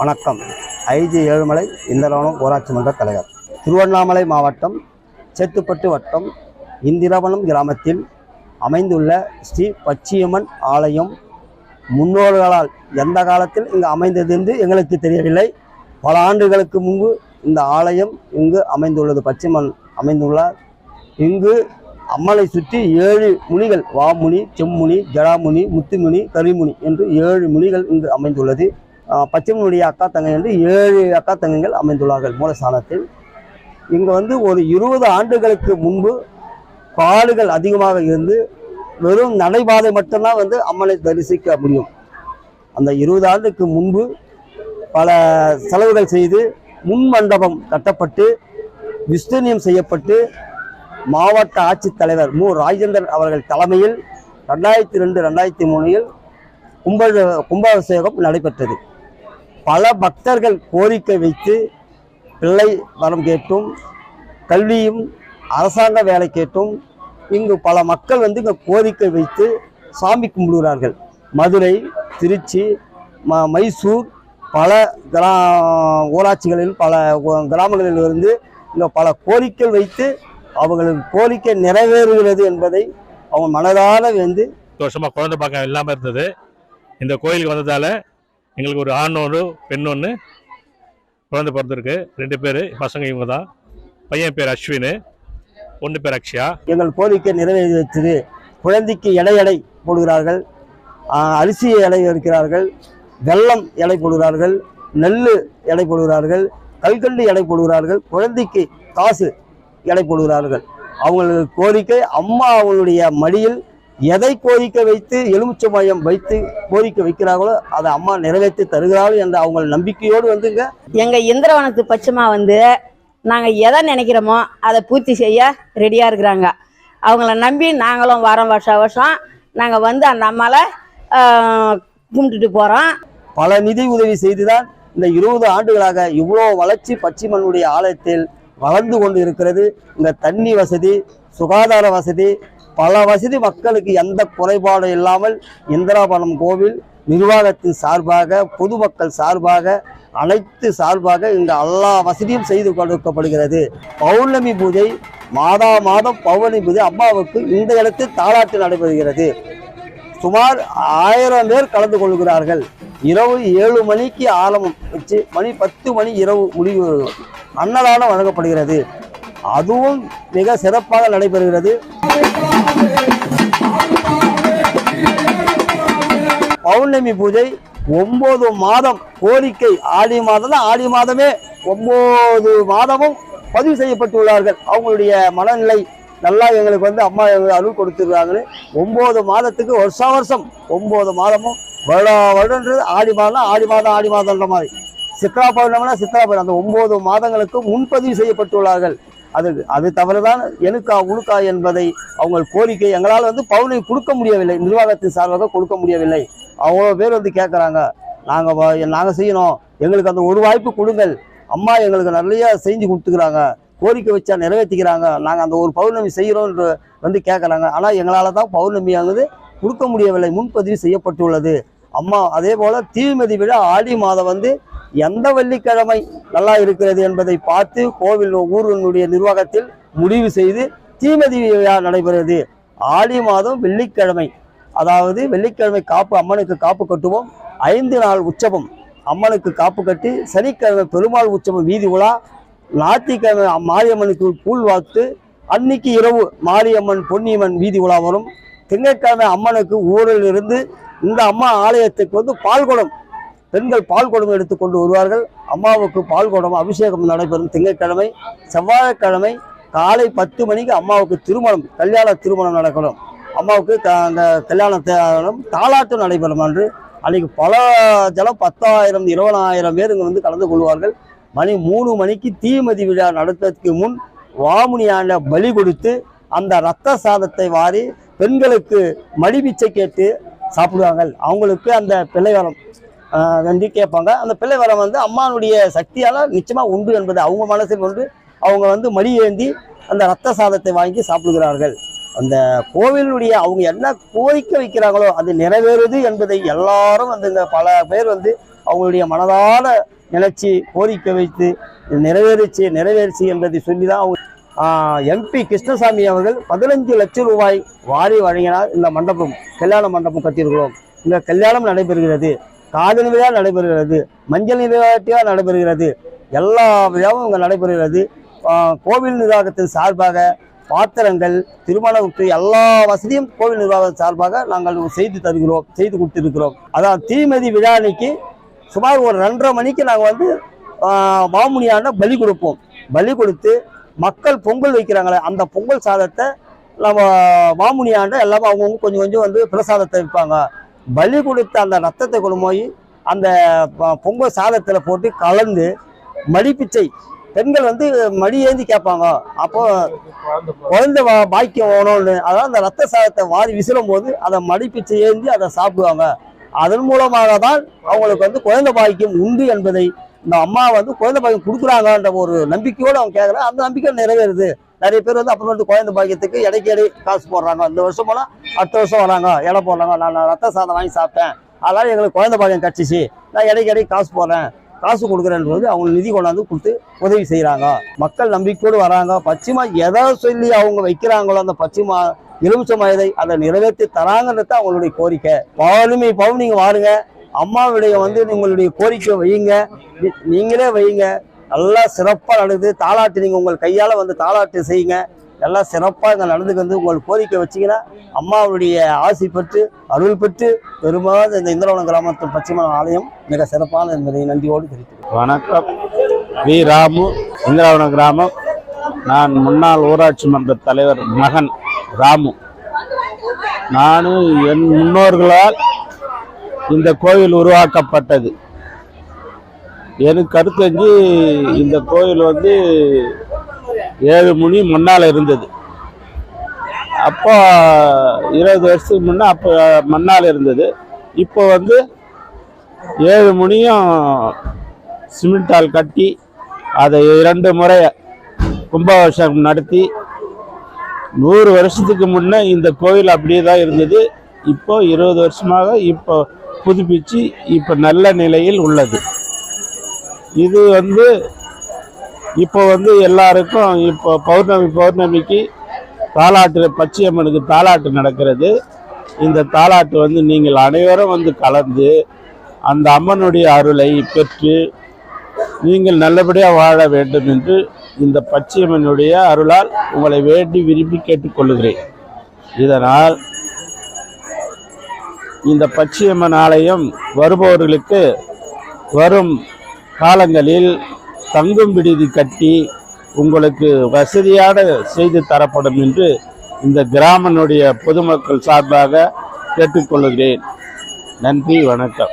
வணக்கம். ஐஜி ஏழுமலை இந்திரவனம் ஊராட்சி மன்ற தலைவர். திருவண்ணாமலை மாவட்டம் சேத்துப்பட்டு வட்டம் இந்திரவனம் கிராமத்தில் அமைந்துள்ள ஸ்ரீ பச்சியம்மன் ஆலயம் முன்னோர்களால் எந்த காலத்தில் இங்கு அமைந்தது என்று எங்களுக்கு தெரியவில்லை. பல ஆண்டுகளுக்கு முன்பு இந்த ஆலயம் இங்கு அமைந்துள்ளது பச்சியம்மன் அமைந்துள்ளார். இங்கு அம்மனை சுற்றி ஏழு முனிகள் வாமுனி செம்முனி ஜடாமுனி முத்துமுனி கரிமுனி என்று ஏழு முனிகள் இங்கு அமைந்துள்ளது. பச்சைமனுடைய அக்கா தங்கை என்று ஏழு அக்கா தங்கங்கள் அமைந்துள்ளார்கள் மூலஸ்தானத்தில். இங்கே வந்து ஒரு இருபது ஆண்டுகளுக்கு முன்பு காடுகள் அதிகமாக இருந்து வெறும் நடைபாதை மட்டும்தான் வந்து அம்மனை தரிசிக்க முடியும். அந்த இருபது ஆண்டுக்கு முன்பு பல செலவுகள் செய்து முன் மண்டபம் கட்டப்பட்டு விஸ்தூனியம் செய்யப்பட்டு மாவட்ட ஆட்சித்தலைவர் மு. ராஜேந்தர் அவர்கள் தலைமையில் ரெண்டாயிரத்தி ரெண்டு ரெண்டாயிரத்தி மூணில் கும்ப கும்பாபிஷேகம் நடைபெற்றது. பல பக்தர்கள் கோரிக்கை வைத்து பிள்ளை வரம் கேட்டும் கல்வியும் அரசாங்க வேலை கேட்டும். இங்கு பல மக்கள் வந்து இங்கே கோரிக்கை வைத்து சாமி கும்பிடுகிறார்கள். மதுரை திருச்சி ம மைசூர் பல கிரா ஊராட்சிகளில் பல கிராமங்களில் இருந்து இங்கே பல கோரிக்கை வைத்து அவர்களின் கோரிக்கை நிறைவேறுகிறது என்பதை அவங்க மனதார வந்து சந்தோஷமாக குழந்தை பார்க்க இல்லாமல் இருந்தது. இந்த கோயிலுக்கு வந்ததால் எங்களுக்கு ஒரு ஆண் ஒன்று பெண் ஒன்று குழந்தை பிறந்திருக்கு. ரெண்டு பேர் பசங்க இவங்க தான் பையன் பேர் அஸ்வின் பொண்ணு பேர் அக்ஷயா. எங்கள் கோரிக்கை நிறைவேறியது. குழந்தைக்கு எடை எடை போடுகிறார்கள். அரிசி எடை இருக்கிறார்கள் வெள்ளம் எடை போடுகிறார்கள். நெல் எடை போடுகிறார்கள். கல்கண்டு எடை போடுகிறார்கள். குழந்தைக்கு காசு எடை போடுகிறார்கள். அவங்களுக்கு கோரிக்கை அம்மா அவங்களுடைய மடியில் எதை கோரிக்கை வைத்து எலுமிச்சை மையம் வைத்து கோரிக்கை வைக்கிறார்களோ அதை அம்மா நிறைவேற்றி தருகிறார்கள் என்ற அவங்க நம்பிக்கையோடு வந்துங்க. எங்க இந்திரவனத்து பச்சைமா வந்து நாங்க எதை நினைக்கிறோமோ அதை பூர்த்தி செய்ய ரெடியா இருக்கிறாங்க. அவங்கள நம்பி நாங்களும் வரோம் வருஷம் வருஷம் நாங்க வந்து அந்த அம்மாவை கும்பிட்டுட்டு போறோம். பல நிதி உதவி செய்துதான் இந்த இருபது ஆண்டுகளாக இவ்வளோ வளர்ச்சி பச்சிமனுடைய ஆலயத்தில் வளர்ந்து கொண்டு இருக்கிறது. இந்த தண்ணி வசதி சுகாதார வசதி பல வசதி மக்களுக்கு எந்த குறைபாடும் இல்லாமல் இந்திராபுரம் கோவில் நிர்வாகத்தின் சார்பாக பொதுமக்கள் சார்பாக அனைத்து சார்பாக இந்த எல்லா வசதியும் செய்து கொடுக்கப்படுகிறது. பௌர்ணமி பூஜை மாதா மாதம் பௌர்ணமி பூஜை அம்மாவுக்கு இந்த இடத்தில் தாலாட்டு நடைபெறுகிறது. சுமார் ஆயிரம் பேர் கலந்து கொள்கிறார்கள். இரவு ஏழு மணிக்கு ஆரம்பம். வச்சு மணி பத்து மணி இரவு முடிவு அன்னதானம் வழங்கப்படுகிறது. அதுவும் மிக சிறப்பாக நடைபெறுகிறது. பௌர்ணமி பூஜை ஒன்பது மாதம் கோரிக்கை. ஆடி மாதம் தான் ஆடி மாதமே ஒன்பது மாதமும் பதிவு செய்யப்பட்டுள்ளார்கள். அவங்களுடைய மனநிலை நல்லா எங்களுக்கு வந்து அம்மா எங்களுக்கு அருள் கொடுத்துருக்காங்கன்னு ஒம்பது மாதத்துக்கு வருஷா வருஷம் ஒம்பது மாதமும் வருட வருடன்றது ஆடி மாதம் ஆடி மாதம் ஆடி மாதம்ன்ற மாதிரி. சித்ரா பௌர்ணமினா சித்ரா பௌர்ணமி. அந்த ஒம்பது மாதங்களுக்கு முன்பதிவு செய்யப்பட்டுள்ளார்கள். அது அது தவறுதான் எனக்கா உழுக்கா என்பதை அவங்க கோரிக்கை எங்களால் வந்து பௌர்ணமி கொடுக்க முடியவில்லை நிர்வாகத்தின் சார்பாக கொடுக்க முடியவில்லை. அவ்வளோ பேர் வந்து கேட்குறாங்க நாங்கள் நாங்கள் செய்யணும். எங்களுக்கு அந்த ஒரு வாய்ப்பு கொடுங்கள். அம்மா எங்களுக்கு நிறைய செஞ்சு கொடுத்துக்கிறாங்க. கோரிக்கை வச்சா நிறைவேற்றிக்கிறாங்க நாங்கள் அந்த ஒரு பௌர்ணமி செய்கிறோன்ற வந்து கேட்குறாங்க ஆனால் எங்களால் தான் பௌர்ணமியானது கொடுக்க முடியவில்லை. முன்பதிவு செய்யப்பட்டுள்ளது. அம்மா அதே போல் தீமதி விழா ஆடி மாதம் வந்து எந்த வெள்ளிக்கிழமை நல்லா இருக்கிறது என்பதை பார்த்து கோவில் ஊரினுடைய நிர்வாகத்தில் முடிவு செய்து தீமதி விழா நடைபெறுகிறது ஆடி மாதம் வெள்ளிக்கிழமை அதாவது வெள்ளிக்கிழமை காப்பு அம்மனுக்கு காப்பு கட்டுவோம். ஐந்து நாள் உற்சவம் அம்மனுக்கு காப்பு கட்டி சனிக்கிழமை பெருமாள் உற்சவம் வீதி உலா ஞாயிற்றுக்கிழமை மாரியம்மனுக்கு கூழ் வாத்து அன்னைக்கு இரவு மாரியம்மன் பொன்னியம்மன் வீதி உலா வரும். திங்கட்கிழமை அம்மனுக்கு ஊரில் இருந்து இந்த அம்மா ஆலயத்துக்கு வந்து பால்குடம் பெண்கள் பால்குடம் எடுத்து கொண்டு வருவார்கள். அம்மாவுக்கு பால்குடம் அபிஷேகம் நடைபெறும் திங்கட்கிழமை செவ்வாய்க்கிழமை காலை பத்து மணிக்கு அம்மாவுக்கு திருமணம் கல்யாண திருமணம் நடக்கணும். அம்மாவுக்கு அந்த கல்யாண தே- நடைபெறும் அன்று. அன்றைக்கு பல ஜலம் பத்தாயிரம் இருபதாயிரம் பேர் இங்கே வந்து கலந்து கொள்வார்கள். மணி மூணு மணிக்கு தீமதி விழா நடத்துறதுக்கு முன் வாமுனியாண்ட பலி கொடுத்து அந்த ரத்த சாதத்தை வாரி பெண்களுக்கு மடிபிச்சை கேட்டு சாப்பிடுவாங்க அவங்களுக்கு அந்த பிள்ளைவரம் வந்து கேட்பாங்க. அந்த பிள்ளை வரம் வந்து அம்மானுடைய சக்தியால் நிச்சயமாக உண்டு என்பது அவங்க மனசில் கொண்டு அவங்க வந்து மடி ஏந்தி அந்த ரத்த சாதத்தை வாங்கி சாப்பிடுகிறார்கள். அந்த கோவிலுடைய அவங்க என்ன கோரிக்கை வைக்கிறாங்களோ அது நிறைவேறுது என்பதை எல்லாரும் வந்து இந்த பல பேர் வந்து அவங்களுடைய மனதார நினைச்சு கோரிக்கை வைத்து நிறைவேறிச்சு நிறைவேறிச்சு என்பதை சொல்லி தான் அவங்க எம்பி கிருஷ்ணசாமி அவர்கள் பதினஞ்சு லட்சம் ரூபாய் வாரி வழங்கினார் இந்த மண்டபம் கல்யாண மண்டபம் கட்டியிருக்கிறோம். இந்த கல்யாணம் நடைபெறுகிறது. காதல் விழா நடைபெறுகிறது மஞ்சள் நீராட்டியா நடைபெறுகிறது எல்லா விழாவும் இங்கே நடைபெறுகிறது. கோவில் நிர்வாகத்தின் சார்பாக பாத்திரங்கள் திருமண உற்று எல்லா வசதியும் கோவில் நிர்வாகம் சார்பாக நாங்கள் செய்து தருகிறோம் செய்து கொடுத்திருக்கிறோம். அதான் தீமதி விழா சுமார் ஒரு ரெண்டரை மணிக்கு நாங்கள் வந்து ஆஹ் மாமுனியான பலி கொடுப்போம். பலி கொடுத்து மக்கள் பொங்கல் வைக்கிறாங்களே அந்த பொங்கல் சாதத்தை நம்ம மாமுனியாண்ட எல்லாமே அவங்கவுங்க கொஞ்சம் கொஞ்சம் வந்து பிரசாதத்தை வைப்பாங்க பலி கொடுத்த அந்த ரத்தத்தை கொண்டு போய் அந்த ப- பொங்கல் சாதத்தில் போட்டு கலந்து மடிப்பிச்சை. பெண்கள் வந்து மடி ஏந்தி கேட்பாங்க. அப்போ குழந்தை வா- பாக்கியம் வேணும்னு. அதாவது அந்த ரத்த சாதத்தை வாரி விசிறும் போது அதை மடிப்பிச்சை ஏந்தி அதை சாப்பிடுவாங்க. அதன் மூலமாக தான் அவங்களுக்கு வந்து குழந்தை பாக்கியம் உண்டு என்பதை இந்த அம்மா வந்து குழந்தை பாக்கியம் கொடுக்குறாங்கன்ற ஒரு நம்பிக்கையோடு அவங்க கேட்குறாங்க. அந்த நம்பிக்கை நிறைவேறுது. நிறைய பேர் வந்து அப்புறம் வந்து குழந்தை பாக்கியத்துக்கு இடைக்கு இடை காசு போடுறாங்க. இந்த வருஷம் போனால் அடுத்த வருஷம் வராங்க. இலை போடுறாங்க. நான் ரத்த சாதம் வாங்கி சாப்பிட்டேன். அதனால எங்களுக்கு குழந்தை பாக்கியம் கிடச்சிச்சு. நான் இடைக்கு இடைக்கு காசு போடுறேன். காசு கொடுக்குறேன்றது அவங்க நிதி கொண்டாந்து கொடுத்து உதவி செய்கிறாங்க மக்கள் நம்பிக்கையோடு வராங்க. பச்சிமா எதை சொல்லி அவங்க வைக்கிறாங்களோ அந்த பச்சிமா எலுமிச்ச மயதை அதை நிறைவேற்றி தராங்கன்றது அவங்களுடைய கோரிக்கை. பௌர்ணமி பவுன் நீங்கள் வாருங்க. அம்மாவுடைய வந்து உங்களுடைய கோரிக்கை வையுங்க. நீங்களே வையுங்க. நல்லா சிறப்பாக நடந்து தாலாட்டு நீங்கள் உங்கள் கையால் வந்து தாலாட்டு செய்யுங்க. எல்லாம் சிறப்பாக இங்கே நடந்துக்கு வந்து உங்கள் கோரிக்கை வச்சிங்கன்னா அம்மாவுடைய ஆசி பெற்று அருள் பெற்று பெரும்பாலும் இந்த இந்திரவனம் கிராமத்து பச்சிமன் ஆலயம் மிக சிறப்பான என்பதை நன்றியோடு தெரிவித்துக்கிறேன் வணக்கம். வி. ராமு இந்திராவனம் கிராமம். நான் முன்னாள் ஊராட்சி மன்ற தலைவர் மகன் ராமு. நானும் என் முன்னோர்களால் இந்த கோவில் உருவாக்கப்பட்டது. எனக்கு கருத்தஞ்சு இந்த கோயில் வந்து ஏழு மணி முன்னால் இருந்தது. அப்போ இருபது வருஷத்துக்கு முன்னே அப்போ மண்ணால் இருந்தது. இப்போ வந்து ஏழு மணியும் சிமெண்டால் கட்டி அதை இரண்டு முறை கும்பாபிஷேகம் நடத்தி நூறு வருஷத்துக்கு முன்னே இந்த கோயில் அப்படியே தான் இருந்தது. இப்போ இருபது வருஷமாக இப்போ புதுப்பிச்சு இப்போ நல்ல நிலையில் உள்ளது. இது வந்து இப்போ வந்து எல்லாருக்கும் இப்போ பௌர்ணமி பௌர்ணமிக்கு தாலாட்டு பச்சையம்மனுக்கு தாலாட்டு நடக்கிறது. இந்த தாலாட்டு வந்து நீங்கள் அனைவரும் வந்து கலந்து அந்த அம்மனுடைய அருளை பெற்று நீங்கள் நல்லபடியாக வாழ வேண்டும் என்று இந்த பச்சையம்மனுடைய அருளால் உங்களை வேண்டி விரும்பி கேட்டுக்கொள்கிறேன் இதனால் இந்த பச்சையம்மன் ஆலயம் வருபவர்களுக்கு வரும் காலங்களில் தங்கும் விடுதி கட்டி உங்களுக்கு வசதியான செய்து தரப்படும் என்று இந்த கிராமனுடைய பொதுமக்கள் சார்பாக கேட்டுக்கொள்கிறேன். நன்றி வணக்கம்.